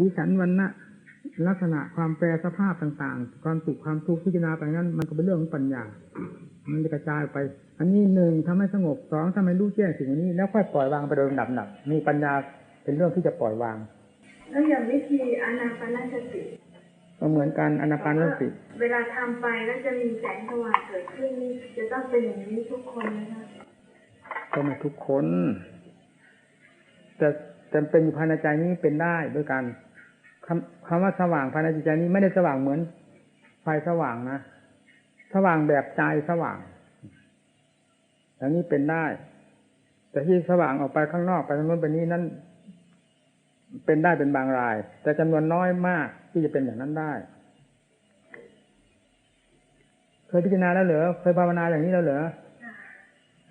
สีสันวันนะลักษณะความแปรสภาพต่างๆ ความสุขความทุกข์พิจารณาไปนั้น มันก็เป็นเรื่องของปัญญา มันจะกระจายไป อันนี้หนึ่งทำให้สงบสองทำให้รู้แจ้งสิ่งนี้ แล้วค่อยปล่อยวางไปโดยลำดับหนักมีปัญญาเป็นเรื่องที่จะปล่อยวาง แล้วอย่างวิธีอานาปานสติก็เหมือนกันอนาปานสติ เวลาทำไปแล้วจะมีแสงสว่างเกิดขึ้นนี่จะต้องเป็นอย่างนี้ทุกคนนะคะก็ไม่ทุกคนแต่แต่เป็นอยู่ภายในใจนี้เป็นได้ด้วยกัน คำคำว่าสว่างภายในจิตใจนี้ไม่ได้สว่างเหมือนไฟสว่างนะสว่างแบบใจสว่างอย่างนี้เป็นได้ แต่ที่สว่างออกไปข้างนอกไปทางโน้นไปนี้นั้นเป็นได้เป็นบางราย แต่จำนวนน้อยมากที่จะเป็นอย่างนั้นได้ เคยพิจารณาแล้วเหรอเคยภาวนาอย่างนี้แล้วเหรอ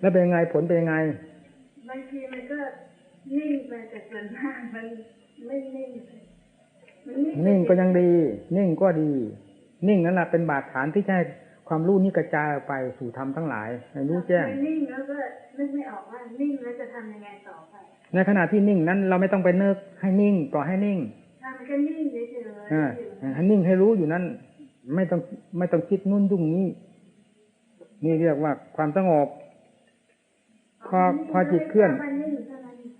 แล้วเป็นยังไงผลเป็นยังไงบางทีมันก็นิ่งไปแต่ส่วนมากมันไม่นิ่งเลยมั นนิ่งนิ่งก็ยังดี นิ่งก็ดี นิ่งนั่นแหละเป็นบาดฐานที่จะให้ความรู้นี้กระจายออกไปสู่ธรรมทั้งหลายให้รู้แจ้งไม่นิ่งแล้วก็นึกไม่ออกว่านิ่งแล้วจะทำยังไงต่อไป ในขณะที่นิ่งนั้นเราไม่ต้องไปเนิกให้นิ่งปล่อยให้นิ่งทำมันก็นิ่งเฉยๆอยู่อ่าให้นิ่งให้รู้อยู่นั้น ไม่ต้องไม่ต้องคิดนู่นยุ่งนี้ นี่เรียกว่าความสงบพอพอจิตเคลื่อนมันนิ่งเท่านั้นเอง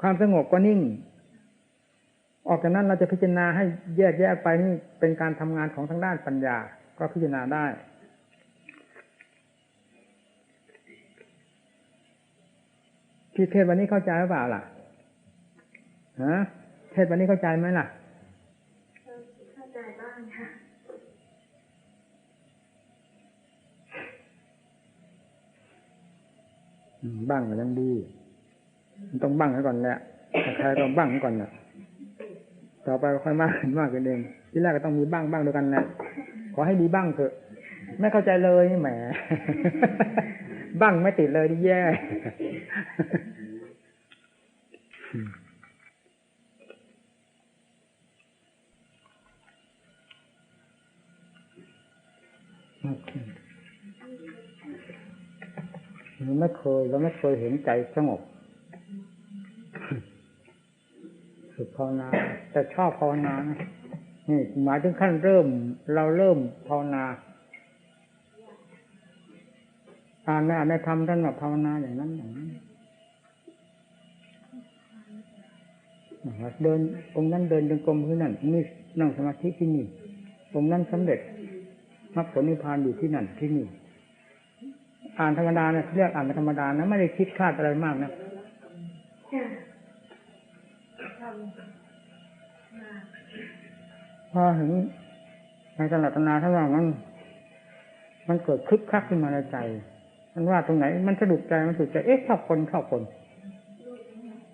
ความสงบก็นิ่ง ออกจากนั้นเราจะพิจารณาให้แยกแยกไปนี่เป็นการทำงานของทางด้านปัญญา ก็พิจารณาได้ ที่เทศวันนี้เข้าใจหรือเปล่าล่ะฮะเทศวันนี้เข้าใจไหมล่ะเข้าใจบ้างค่ะอืมบ้างก็ยังดี มันต้องบ้างไว้ก่อนแหละใครๆต้องบ้างไว้ก่อนแหละ ต่อไปค่อยมากขึ้นมากขึ้นเองที่แรกก็ต้องมีบ้างบ้างด้วยกันแหละขอให้ดีบ้างเถอะ ไม่เข้าใจเลยแหม บ้างไม่ติดเลยนี่แย่ไม่เคยเราไม่เคยเห็นใจสงบ ฝึก ภาวนาแต่ชอบภาวนานะนี่หมายถึงขั้นเริ่ม เราเริ่มภาวนาอ่านในอ่านในธรรมท่านว่าภาวนาอย่างนั้นอย่างนี้เดินองค์นั้นเดินจงกรมที่นั่นนี่นั่งสมาธิที่นี่องค์นั้นสำเร็จมรรคผลนิพพานอยู่ที่นั่นที่นี่ อ่านธรรมดาเนี่ยเรียกอ่านธรรมดานะไม่ได้คิดคาดอะไรมากนะ พอถึงในตลาดนาถ้านว่ามัน มันเกิดคึกคักขึ้นมาในใจ มันว่าตรงไหน มันสะดุดใจมันสะดุดใจเอ๊ะชอบคนชอบคน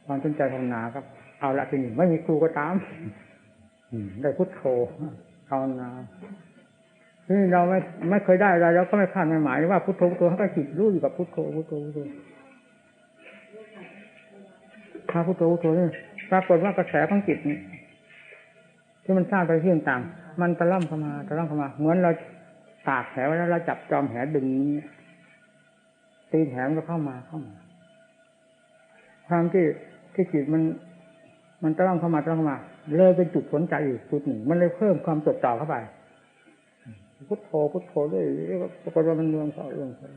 ความสนใจภาวนาครับ เอาละทีนี้ไม่มีครูก็ตามได้พุทโธภาวนาที่เราไม่ไม่เคยได้อะไรเราก็ไม่คาดไม่หมายว่าพุทโธพุทโธเขาก็จิตรู้อยู่กับพุทโธพุทโธพุทโธถ้าพุทโธพุทโธนี่ปรากฏว่ากระแสของจิตนี่ ที่มันสร้างไปที่ต่างๆมันตะล่อมเข้ามาตะล่อมเข้ามา เหมือนเราตากแหไว้แล้วเราจับจอมแหดึงนี้ตีแหมันก็เข้ามาเข้ามา ความที่ที่จิตมัน มันตะล่อมเข้ามาตะล่อมเข้ามา เลยเป็นจุดสนใจอีกจุดหนึ่ง มันเลยเพิ่มความจดจ่อเข้าไปพุทโธพุทโธด้วยปรากฏว่ามันรวมเข้ารวมเข้า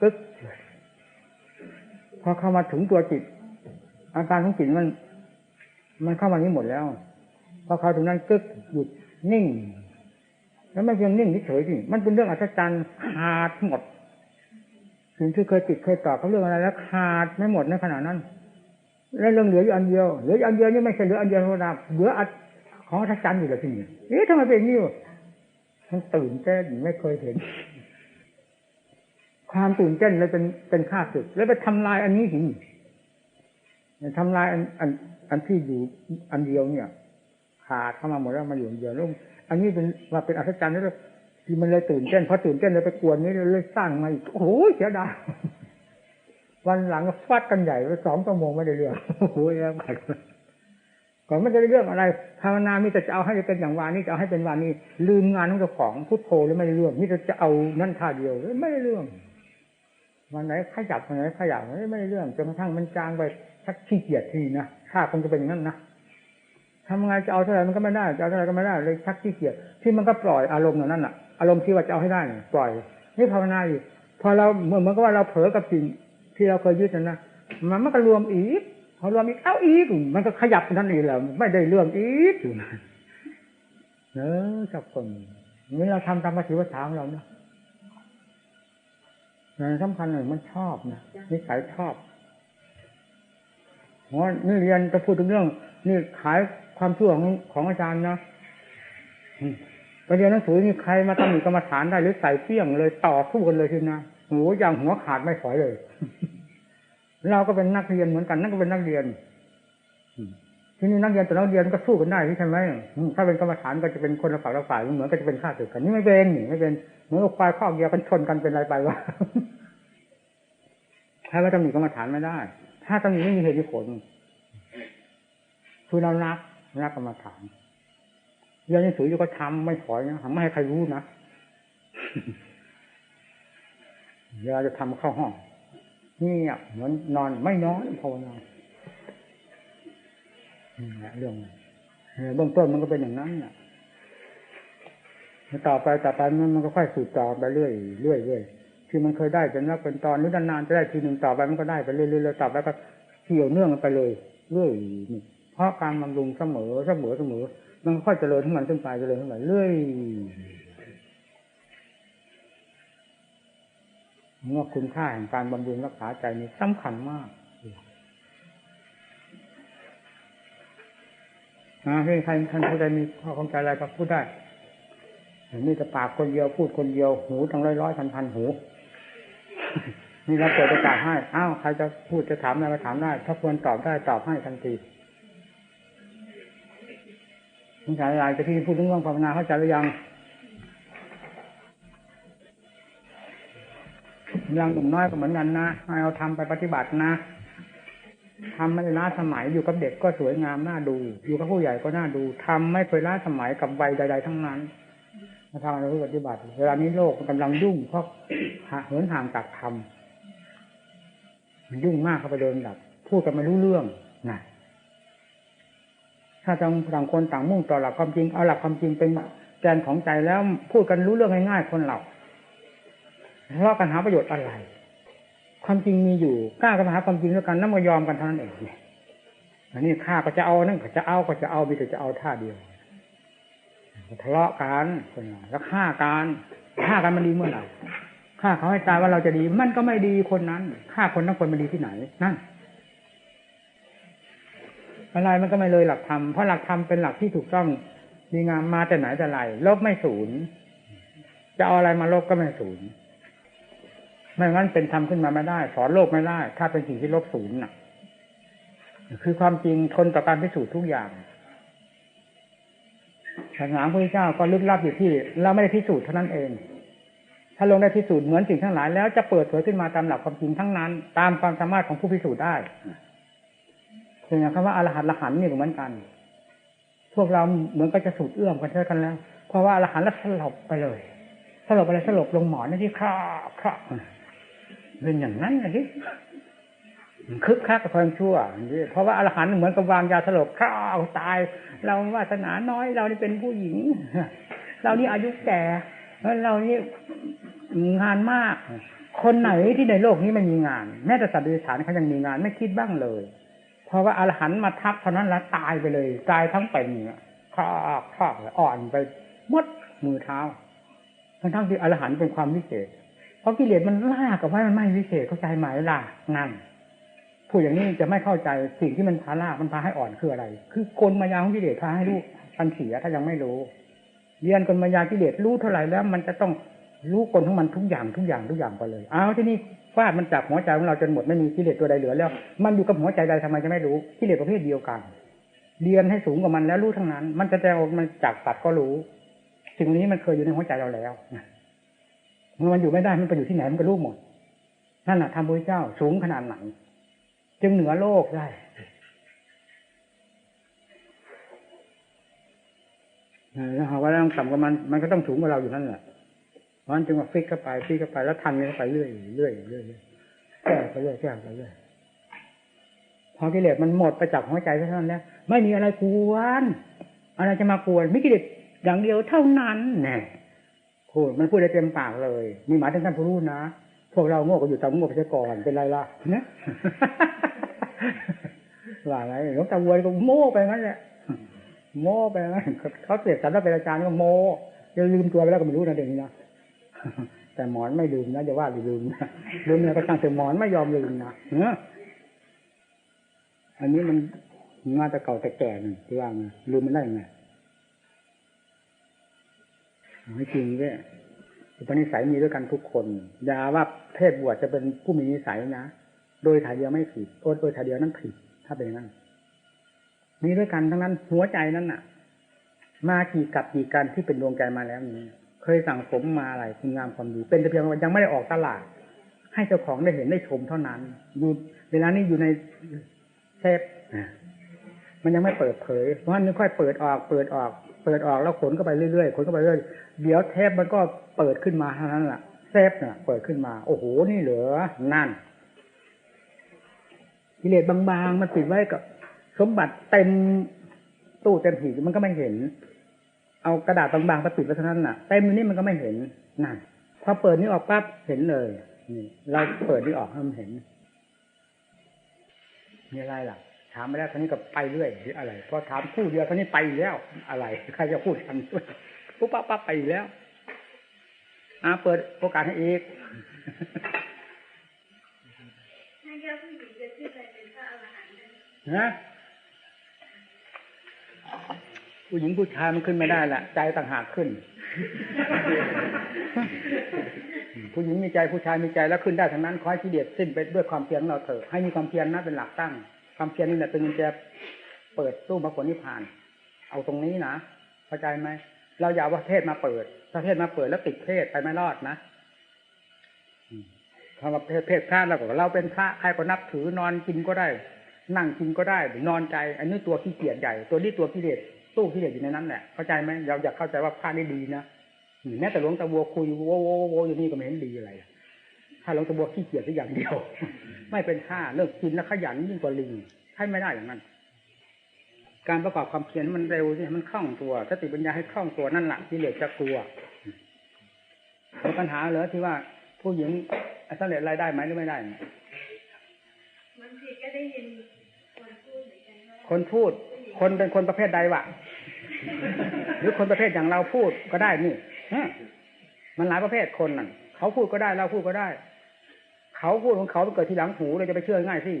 ตึ๊กพอเข้ามาถึงตัวจิต อาการของจิตมัน มันเข้ามานี้หมดแล้วพอเขาถึงนั้นกึกหยุดนิ่ง แล้วไม่เพียงนิ่งเฉยๆนี่มันเป็นเรื่องอัศจรรย์ขาดหมดสิ่งที่เคยติดเคยต่อเขาเรื่องอะไรแล้วขาดไม่หมดในขณะนั้น แล้วเรื่องเหลืออยู่อันเดียวเหลืออยู่อันเดียวนี่ไม่ใช่เหลืออันเดียวธรรมดาเหลืออันของอัศจรรย์อยู่แล้วที่นี่เอ๊ะทำไมเป็นอย่างนี้วะมันตื่นเต้นไม่เคยเห็น ความตื่นเต้นเลยเป็นเป็นข้าศึกแล้วไปทำลายอันนี้หิทำลายอัน อันที่อยู่อันเดียวเนี่ยขาดเข้ามาหมดแล้วมาอยู่อันเดียวแล้วอันนี้เป็นว่าเป็นอัศจรรย์แล้วที่มันเลยตื่นเต้นพอตื่นเต้นเลยไปกวนนี้เลยสร้างมาอีกโอ้โหเสียดายวันหลังก็ฟาดกันใหญ่ไปสองชั่วโมงไม่ได้เรื่องโอ้โหแล้วไปก่อนไม่ได้เรื่องอะไรภาวนามีแต่จะเอาให้เป็นอย่างวานี้จะเอาให้เป็นวานี้ ลืมงานของเจ้าของพุทโธแล้วไม่ได้เรื่องนี่จะเอานั่นท่าเดียวไม่ได้เรื่องวันไหนขยับวันไหนขยับไม่ได้เรื่องจนกระทั่งมันจางไปชักขี้เกียจทีนะ ทถ้าคงจะเป็นอย่างนั้นนะทำไงจะเอาเท่าไหร่มันก็ไม่ได้จะเอาเท่าไหร่ก็ไม่ได้เลยชักขี้เกียจที่มันก็ปล่อยอารมณ์อย่านั้นน่ะ อารมณ์ที่ว่าจะเอาให้ได้ปล่อยนี่ภาวนาอยู่พอเราเหมือนเหมือนกับว่าเราเผลอกับสิ่งที่เราเคยยึดนั่นนะมันมันก็รวมอีกพอรวมอีกเอ้าอีกมันก็ขยับทันทีแล้วไม่ได้เรื่องอีกอยู่นะเนอะสับคนนี่เราทำตามภาษีภาษาของเราเนาะสำคัญหนึ่งมันชอบนะนิสัยชอบ เพรานี่เรียนจะพูดถึงเรื่อง นี่ขายความชั่วของของอาจารย์นะไปเรียนหนังสือนี่ใครมาทำหนึ่งกรรมฐานได้หรือใส่เปี้ยงเลยต่อสู้กันเลยทีนะหัวอย่างหัวขาดไม่ถอยเลย เราก็เป็นนักเรียนเหมือนกัน นั่นก็เป็นนักเรียนที่นี่นักเรียนแต่นักเรียนก็สู้กันได้ใช่ไหมถ้าเป็นกรรมฐานก็จะเป็นคนละฝ่ายละฝ่ายเหมือนก็จะเป็นข้าศึกกันนี่ไม่เป็นนี่ไม่เป็นเหมือนควายข้อเกียวกันชนกันเป็นอะไรไปวะใครว่าตำหนิกรรมฐานไม่ได้ ถ้าตำหนิไม่มีเหตุผลคือเรารักรักกรรมฐานเรียนหนังสืออยู่ก็ทำไม่ถอยนะไม่ให้ใครรู้นะเวลาจะทำเข้าห้องนี่เหมือนนอนไม่นอนภาวนาเรื่องเบื้องต้นมันก็เป็นอย่างนั้นน่ะแล้วต่อไปต่อไปมันมันก็ค่อยสืบต่อไปเรื่อยเรื่อยเรื่อย ที่มันเคยได้จนนักเป็นตอนหรือนานๆจะได้ทีหนึ่งต่อไปมันก็ได้ไปเรื่อยๆต่อไปก็เกี่ยวเนื่องกันไปเลยเรื่อยนี่เพราะการบำรุงเสมอเสมอเสมอ มันค่อยเจริญขึ้นมันขึ้นไปเจริญขึ้นไปเรื่อยเมื่อคุณค่าแห่งการบำรุงรักษาใจนี่สำคัญมากนะให้ใครท่านผู้ใดมีข้อข้องใจอะไรก็พูดได้นี่จะปากคนเดียวพูดคนเดียวหูทั้งร้อยร้อยพันพันหู นี่เราเปิดโอกาสให้ อ้าวใครจะพูดจะถามอะไรมาถามได้ ถ้าควรตอบได้ตอบให้ทันทีคุณสายลายจะที่พูดถึงเรื่องภาวนาเข้าใจหรือยังยังหนุ่มน้อยก็เหมือนกันนะให้เอาทำไปปฏิบัตินะทำไม่ล้าสมัยอยู่กับเด็กก็สวยงามน่าดู อยู่กับผู้ใหญ่ก็น่าดูทำไม่เคยล้าสมัยกับวัยใด ๆ ทั้งนั้นมาทำอะไรปฏิบัติ เวลานี้โลกมันกำลังยุ่งเพราะเหินห่างจากธรรม มันยุ่งมากเข้าไปเดินดับ พูดกันไม่รู้เรื่องนะถ้าต่างต่างคนต่างมุ่งต่อหลักความจริงเอาหลักความจริงเป็นแกนของใจแล้วพูดกันรู้เรื่องง่ายๆคนเราทะเลาะกันหาประโยชน์อะไร ความจริงมีอยู่กล้ากันหาความจริงด้วยกันนั่นมายอมกันเท่านั้นเองอันนี้ข้าก็จะเอานั่นก็จะเอาก็จะเอามีแต่จะเอาท่าเดียวทะเลาะกันแล้วฆ่ากันฆ่ากันมันดีเมื่อไหร่ ฆ่าเขาให้ตายว่าเราจะดี มันก็ไม่ดีคนนั้นฆ่าคนทั้งคนมันดีที่ไหนนั่นอะไรมันก็ไม่เลยหลักธรรมเพราะหลักธรรมเป็นหลักที่ถูกต้องดีงามมาแต่ไหนแต่ไรลบไม่ศูนย์จะเอาอะไรมาลบก็ไม่ศูนย์ไม่งั้นเป็นธรรมขึ้นมาไม่ได้ สอนโลกไม่ได้ ถ้าเป็นสิ่งที่ลบศูนย์น่ะ คือความจริงทนต่อการพิสูจน์ทุกอย่างศาสนาพระเจ้าก็ลึกลับอยู่ที่ เราไม่ได้พิสูจน์เท่านั้นเอง ถ้าลงได้พิสูจน์เหมือนสิ่งทั้งหลายแล้วจะเปิดเผยขึ้นมาตามหลักความจริงทั้งนั้น ตามความสามารถของผู้พิสูจน์ได้ถึงอย่างคำว่าอรหันต์ละหันนี่ก็เหมือนกัน พวกเราเหมือนก็จะสูดเอื้อมกันเท่ากันแล้ว เพราะว่าอรหันต์ล้วสลบไปเลยสลบไปเลยสลบลงหมอนนี่ที่คราคราเป็นอย่างนั้นเลยที่คึกคักกับความชั่ว เพราะว่าอรหันต์เหมือนกับวางยาสลบข้าวตาย เราวาสนาน้อย เรานี่เป็นผู้หญิง เรานี่อายุแก่ เรานี่งานมาก คนไหนที่ในโลกนี้ไม่มีงาน แม้แต่สัตว์เดรัจฉานเขายังมีงานไม่คิดบ้างเลย เพราะว่าอรหันต์มาทับเท่านั้นล้วตายไปเลย ตายทั้งเป็นคลอกคลอกอ่อนไปมดมือเท้า ทั้งทั้งที่อรหันต์เป็นความวิเศษ เพราะกิเลสมันลากับว่ามันไม่วิเศษเข้าใจไหมล่ะนั่นพูดอย่างนี้จะไม่เข้าใจสิ่งที่มันพาล่ามันพาให้อ่อนคืออะไร คือกลมายาของกิเลสพาให้รู้ทันเสียถ้ายังไม่รู้ เรียนกลมายากิเลสรู้เท่าไหร่แล้ว มันจะต้องรู้กลของมันทุกอย่างทุกอย่างทุกอย่างไปเลยเอาที่นี่ฟาดมันจับหัวใจของเราจนหมดไม่มีกิเลสตัวใดเหลือแล้ว มันอยู่กับหัวใจใดทำไมจะไม่รู้กิเลสประเภทเดียวกัน เรียนให้สูงกว่ามันแล้วรู้ทั้งนั้น มันจะแสดงออกมันจากสัตว์ก็รู้ สิ่งนี้มันเคยอยู่ในหัวใจเราแล้วเมื่อมันอยู่ไม่ได้มันไปอยู่ที่ไหนมันก็รู้หมดนั่นแหละทำพระเจ้าสูงขนาดไหนจึงเหนือโลกได้ แล้วหากว่าเราต่ำกว่ามันมันก็ต้องสูงกว่าเราอยู่นั่นแหละเพราะฉะนั้นจึงมาฟิกเข้าไปฟิกเข้าไปแล้วทันเข้าไปเรื่อยเรื่อยเรื่อยแก้ไปเรื่อยแก้ไปเรื่อยพอกิเลสมันหมดไปจากหัวใจเท่านั้นแล้วไม่มีอะไรกวนอะไรจะมากวนมิกิเลสอย่างเดียวเท่านั้นแน่พูดมันพูดได้เต็มปากเลย มีหมายถึงท่านผู้รู้นะพวกเราโง่ก็อยู่ตามโง่ไปซะก่อนเป็นไรล่ะนะว่าไงหลวงตาวัวก็โม่ไปงั้นแหละ โม่ไปงั้นเขาเสียสันว่าเป็นอาจารย์ก็โม่จะลืมตัวไปแล้วก็ไม่รู้นะเดี๋ยวนี้นะแต่หมอนไม่ลืมนะจะว่าหรือลืมนะลืมเนี่ยก็ตั้งแต่หมอนไม่ยอมลืมนะเนอะอันนี้มันมาแต่เก่าแต่แก่หนึ่งที่ว่าไงลืมมันได้ยังไงเอาให้จริงเว้ยอุปนิสัยมีด้วยกันทุกคนอย่าว่าเพศบวชจะเป็นผู้มีนิสัยนะ โดยถ่ายเดียวไม่ผิดโดยถ่ายเดียวนั้นผิด ถ้าเป็นอย่างนั้น มีด้วยกันทั้งนั้นหัวใจนั้นน่ะ มากี่กับกี่กันที่เป็นดวงใจมาแล้วนี้ เคยสั่งสมมาอะไรคุณงามความดี เป็นแต่เพียงว่ายังไม่ได้ออกตลาด ให้เจ้าของได้เห็นได้ชมเท่านั้นอยู่เวลานี้อยู่ในเซฟอะมันยังไม่เปิดเผย เพราะฉะนั้นค่อยเปิดออก เปิดออก เปิดออกแล้วขนเข้าไปเรื่อยๆขนเข้าไปเรื่อยเดี๋ยวเทปมันก็เปิดขึ้นมาเท่านั้นแหละเซฟเนี่ยเปิดขึ้นมา โอ้โหนี่เหลือนั่นกิเลสบางๆ มันปิดไว้กับ สมบัติเต็มตู้เต็มหีบมันก็ไม่เห็น เอากระดาษบางๆไปปิดไว้เท่านั้นน่ะเต็มอยู่นี่มันก็ไม่เห็นนั่นพอเปิดนี่ออกปั๊บเห็นเลยนี่เราเปิดนี่ออกให้มันเห็นมีอะไรล่ะถามไปแล้วท่านี้ก็ไปเรื่อยหรืออะไรพอถามคู่เดียวท่านี้ไปอีกแล้วอะไรใครจะพูดทันด้วยปุ๊บปั๊บปั๊บไปอีกแล้วอ่าเปิดโอกาสให้อีกให้แค่ผู้หญิงจะ ผู้หญิงผู้ชายมันขึ้นไม่ได้ละใจต่างหากขึ้น ผู้หญิงมีใจผู้ชายมีใจแล้วขึ้นได้ทั้งนั้นขอให้กิเลสสิ้นไปด้วยความเพียรของเราเถอะให้มีความเพียรนะเป็นหลักตั้ง ความเพียรนี่แหละเป็นกุญแจเปิดตู้มรรคผลนิพพาน เอาตรงนี้นะเข้าใจไหมเราอย่าว่าเทศมาเปิดถ้าเทศมาเปิดแล้วติดเทศไปไม่รอดนะอืมคำว่าเพศเพศพระเราก็เราเป็นพระใครก็นับถือนอนกินก็ได้ นั่งกินก็ได้หรือนอนใจ อันนี้ตัวขี้เกียจใหญ่ ตัวนี้ตัวกิเลส ตู้กิเลสอยู่ในนั้นแหละเข้าใจไหมเราอยากเข้าใจว่าพระนี่ดีนะอืมแม้แต่หลวงตาบัวคุยโวโวโวโวอยู่นี่ก็ไม่เห็นดีอะไรถ้าหลวงตาบัวขี้เกียจสักอย่างเดียว ไม่เป็นท่าเลิกกินแล้วขยันยิ่งกว่าลิงใช่ไม่ได้อย่างนั้น การประกอบความเพียรให้มันเร็วสิให้มันคล่องตัวสติปัญญาให้คล่องตัวนั่นแหละกิเลสจะกลัวมีปัญหาเหรอที่ว่าผู้หญิงสำเร็จรายได้ไหมหรือไม่ได้บางทีก็ได้ยินคนพูดเหมือนกันว่าคนพูด คนเป็นคนประเภทใดวะหรือคนประเภทอย่างเราพูดก็ได้นี่มันหลายประเภทคนนั่นเขาพูดก็ได้เราพูดก็ได้ เขาพูดของเขาเกิดทีหลังหูเราจะไปเชื่อง่ายสิ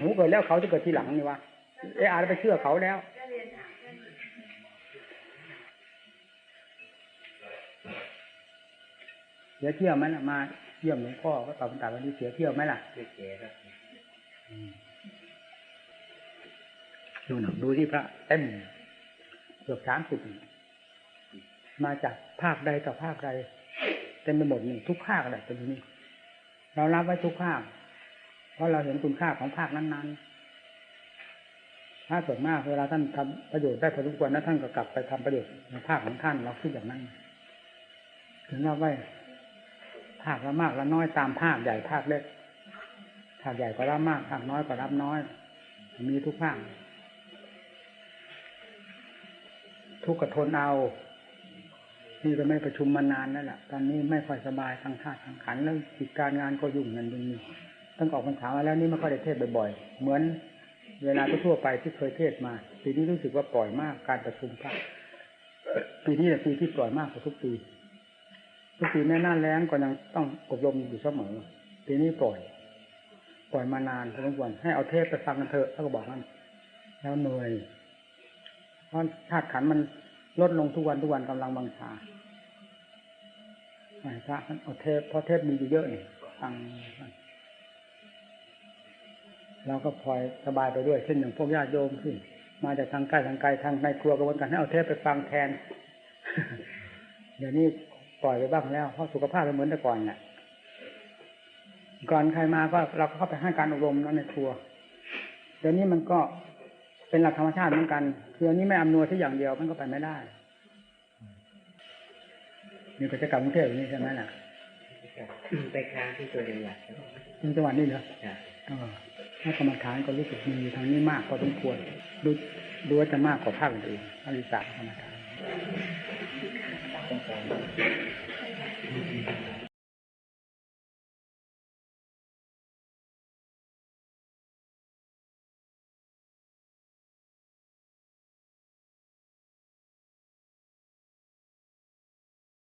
หูเกิดแล้วเขาจะเกิดทีหลังนี่วะเอออาจะไปเชื่อเขาแล้วเสียเที่ยวไหมล่ะมาเยี่ยมหลวงพ่อก็ตอบคำถามวันนี้เสียเที่ยวไหมล่ะไม่เสียครับ ดูหนังดูที่พระเต็มเกือบสามสิบมาจากภาคใดต่อภาคใดเต็มไปหมดนี่ทุกภาคแหละเป็นนี้ เรารับไว้ทุกภาค เพราะเราเห็นคุณค่าของภาคนั้นๆถ้าส่วนมากเวลาท่านทำประโยชน์ได้พอสมควรนะท่านก็กลับไปทำประโยชน์ในภาคของท่านเราคิดอย่างนั้น ถึงรับไว้ภาคละมากละน้อยตามภาคใหญ่ภาคเล็กภาคใหญ่ก็รับมากภาคน้อยก็รับน้อย มีทุกภาค ทุกข์กทนเอา นี่ก็ไม่ประชุมมานานแล้วล่ะ ตอนนี้ไม่ค่อยสบายทางธาตุทางขันแล้วกิจการงานก็ยุ่งเงินยุ่งนี่ตั้งออกพรรษามาแล้วนี่ไม่ค่อยได้เทศบ่อยๆ เหมือนเวลาทั่วไปที่เคยเทศมา ปีนี้รู้สึกว่าปล่อยมากการประชุมพระปีนี้แหละปีที่ปล่อยมากกว่าทุกปี ทุกปีแม่น่าแรงก็ยังต้องอบรมอยู่เสมอ ปีนี้ปล่อย ปล่อยมานานพอสมควรให้เอาเทศไปฟังกันเถอะเขาก็บอกมันแล้วเหนื่อย เพราะธาตุขันมันลดลงทุกวันทุกวันกำลังบังชาพระท่านเอาเทปเพราะเทปมีอยู่เยอะนี่ฟังเราก็พลอยสบายไปด้วยเช่นอย่างพวกญาติโยมที่มาจากทางใกล้ทางไกลทางในครัวกระบวนการให้เอาเทปไปฟังแทน เดี๋ยวนี้ปล่อยไปบ้างแล้วเพราะสุขภาพไม่เหมือนแต่ก่อนเนี่ยก่อนใครมาก็เราก็เข้าไปให้การอบรมแล้วในครัว เดี๋ยวนี้มันก็เป็นหลักธรรมชาติเหมือนกัน คืออันนี้ไม่อำนวยที่อย่างเดียวมันก็ไปไม่ได้มีกิจกรรมกรุงเทพอย่างนี้ใช่ไหมล่ะไปค้างที่ตัวจังหวัดครับที่จังหวัดนี้เหรอครับอ๋อถ้ากรรมฐานก็รู้สึกมีทางนี้มากพอสมควรดูดูว่าจะมากกว่าภาคอื่นอริสากรรมฐาน